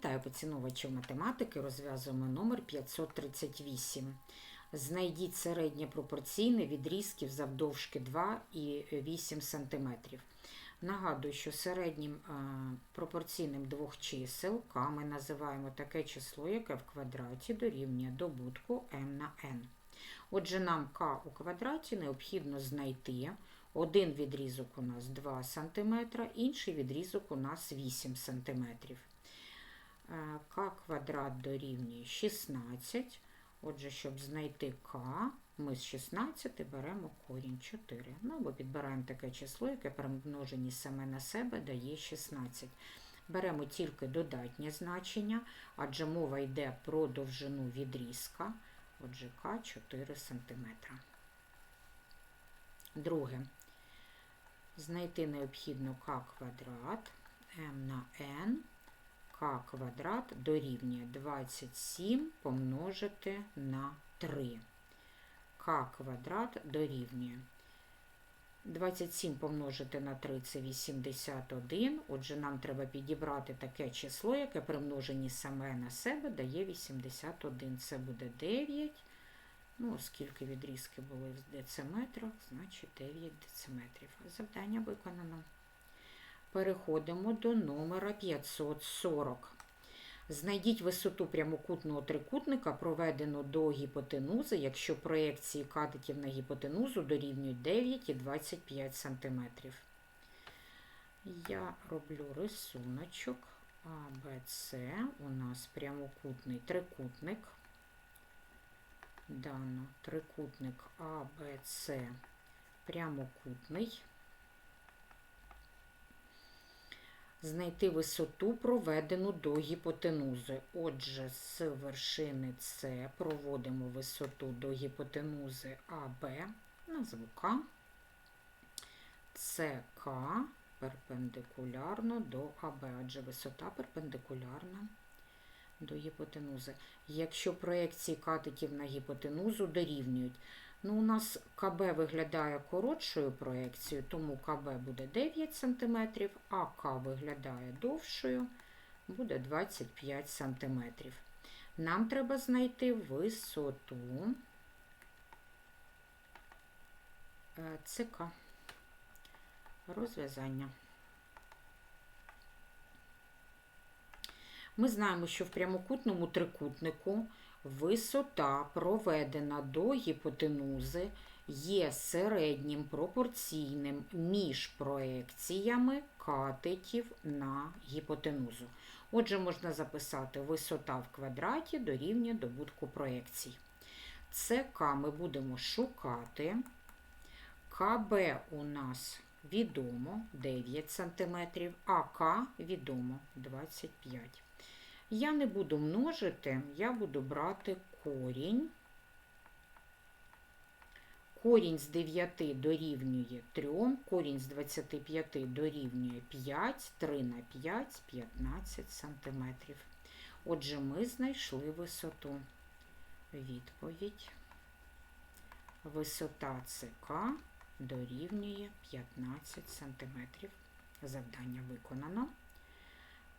Вітаю поціновувачів математики. Розв'язуємо номер 538. Знайдіть середнє пропорційне відрізків завдовжки 2 і 8 см. Нагадую, що середнім е, пропорційним двох чисел k ми називаємо таке число, яке в квадраті дорівнює добутку m на n. Отже, нам k у квадраті необхідно знайти один відрізок у нас 2 см, інший відрізок у нас 8 см. К квадрат дорівнює 16. Отже, щоб знайти К, ми з 16 беремо корінь 4. Ну, або підбираємо таке число, яке при множенні саме на себе дає 16. Беремо тільки додатнє значення, адже мова йде про довжину відрізка. Отже, К 4 см. Друге. Знайти необхідно К квадрат М на N k квадрат дорівнює 27 помножити на 3. k квадрат дорівнює 27 помножити на 3 це 81. Отже, нам треба підібрати таке число, яке при множенні саме на себе дає 81. Це буде 9. Ну, оскільки відрізки були в дециметрах, значить 9 дециметрів. Завдання виконано. Переходимо до номера 540. Знайдіть висоту прямокутного трикутника, проведену до гіпотенузи, якщо проєкції катетів на гіпотенузу дорівнюють 9 і 25 см. Я роблю рисуночок А, Б, С. У нас прямокутний трикутник. Дано трикутник А, Б, прямокутний. Знайти висоту, проведену до гіпотенузи. Отже, з вершини С проводимо висоту до гіпотенузи АБ, назву К, СК перпендикулярно до АБ, адже висота перпендикулярна до гіпотенузи. Якщо проекції катетів на гіпотенузу дорівнюють, Ну, У нас КБ виглядає коротшою проекцією, тому КБ буде 9 см, а К виглядає довшою, буде 25 см. Нам треба знайти висоту е, ЦК. Розв'язання. Ми знаємо, що в прямокутному трикутнику Висота, проведена до гіпотенузи, є середнім пропорційним між проекціями катетів на гіпотенузу. Отже, можна записати висота в квадраті дорівнює добутку проекцій. ЦК ми будемо шукати. КБ у нас відомо 9 см, а К відомо 25 см. Я не буду множити, я буду брати корінь. Корінь з 9 дорівнює 3, корінь з 25 дорівнює 5, 3 на 5 15 см. Отже, ми знайшли висоту. Відповідь. Висота ЦК дорівнює 15 см. Завдання виконано.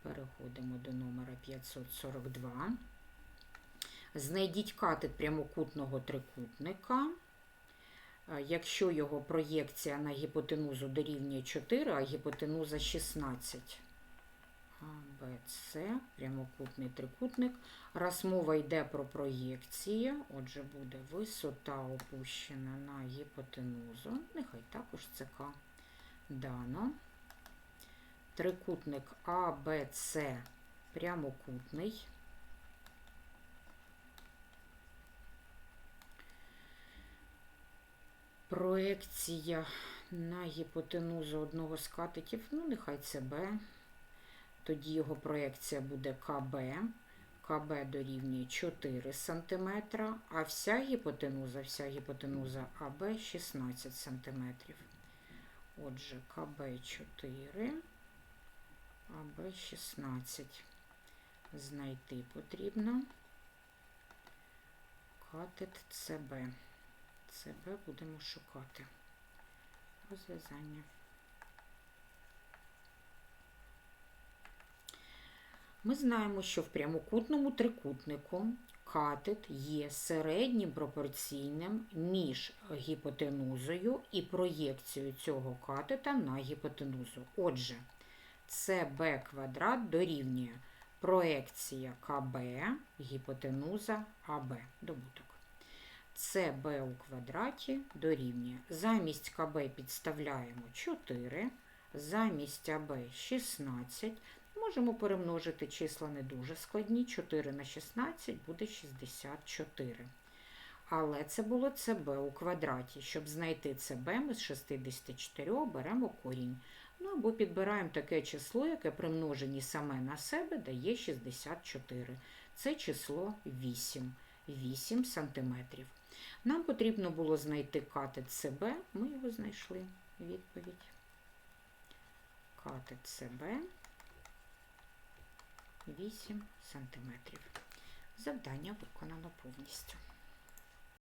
Переходимо до номера 542. Знайдіть катет прямокутного трикутника. Якщо його проєкція на гіпотенузу дорівнює 4, а гіпотенуза 16. А, Б, С, прямокутний трикутник. Раз мова йде про проєкції, отже, буде висота опущена на гіпотенузу. Нехай також ЦК дано трикутник АБЦ прямокутний. Проекція на гіпотенузу одного з катетів, ну, нехай це Б. Тоді його проекція буде КБ. КБ дорівнює 4 см, а вся гіпотенуза, вся гіпотенуза АБ 16 см. Отже, КБ 4. АБ 16. Знайти потрібно катет ЦБ. ЦБ будемо шукати. Розв'язання. Ми знаємо, що в прямокутному трикутнику катет є середнім пропорційним між гіпотенузою і проєкцією цього катета на гіпотенузу. Отже, СБ квадрат дорівнює проекція КБ, гіпотенуза АБ. Добуток. СБ у квадраті дорівнює. Замість КБ підставляємо 4, замість АБ 16. Можемо перемножити числа не дуже складні. 4 на 16 буде 64. Але це було СБ у квадраті. Щоб знайти СБ, ми з 64 беремо корінь. Ну або підбираємо таке число, яке при множенні саме на себе дає 64. Це число 8. 8 сантиметрів. Нам потрібно було знайти катет СБ. Ми його знайшли. Відповідь. Катет СБ 8 сантиметрів. Завдання виконано повністю.